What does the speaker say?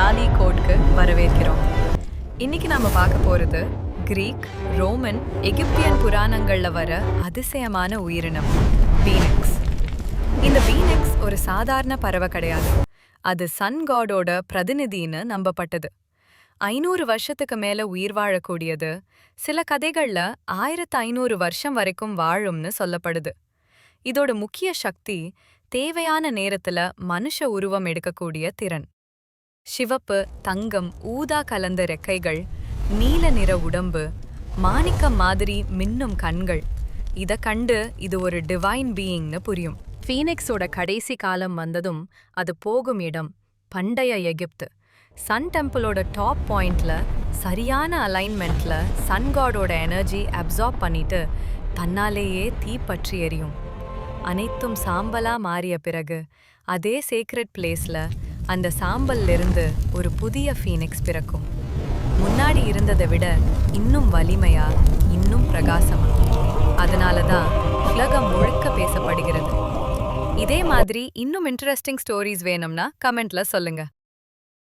லாலி கோட்க்கு வரவேற்கிறோம். இன்னைக்கு நாம பார்க்க போறது கிரீக் ரோமன் எகிப்தியன் புராணங்கள்ல வர அதிசயமான உயிரினம் பீனக்ஸ். இந்த பீனக்ஸ் ஒரு சாதாரண பறவை கிடையாது. அது சன் காடோட பிரதிநிதின்னு நம்பப்பட்டது. ஐநூறு வருஷத்துக்கு மேல உயிர் வாழக்கூடியது. சில கதைகள்ல ஆயிரத்து ஐநூறு வருஷம் வரைக்கும் வாழும்னு சொல்லப்படுது. இதோட முக்கிய சக்தி தேவையான நேரத்துல மனுஷ உருவம் எடுக்கக்கூடிய திறன். சிவப்பு தங்கம் ஊதா கலந்த ரெக்கைகள் நீல நிற உடம்பு மாணிக்கம் மாதிரி மின்னும் கண்கள். இதை கண்டு இது ஒரு டிவைன் பீயிங்னு புரியும். ஃபீனிக்ஸோட கடைசி காலம் வந்ததும் அது போகும் இடம் பண்டைய எகிப்து. சன் டெம்பிளோட டாப் பாயிண்ட்ல சரியான அலைன்மெண்ட்ல சன்காடோட எனர்ஜி அப்சார்ப் பண்ணிட்டு தன்னாலேயே தீ பற்றி எரியும். அனைத்தும் சாம்பலா மாறிய பிறகு அதே சேக்ரெட் பிளேஸ்ல அந்த சாம்பல்ல இருந்து ஒரு புதிய ஃபீனிக்ஸ் பிறக்கும். முன்னாடி இருந்ததை விட இன்னும் வலிமையா இன்னும் பிரகாசமா. அதனால தான் உலகம் முழுக்க பேசப்படுகிறது. இதே மாதிரி இன்னும் இன்ட்ரெஸ்டிங் ஸ்டோரிஸ் வேணும்னா கமெண்ட்ல சொல்லுங்க.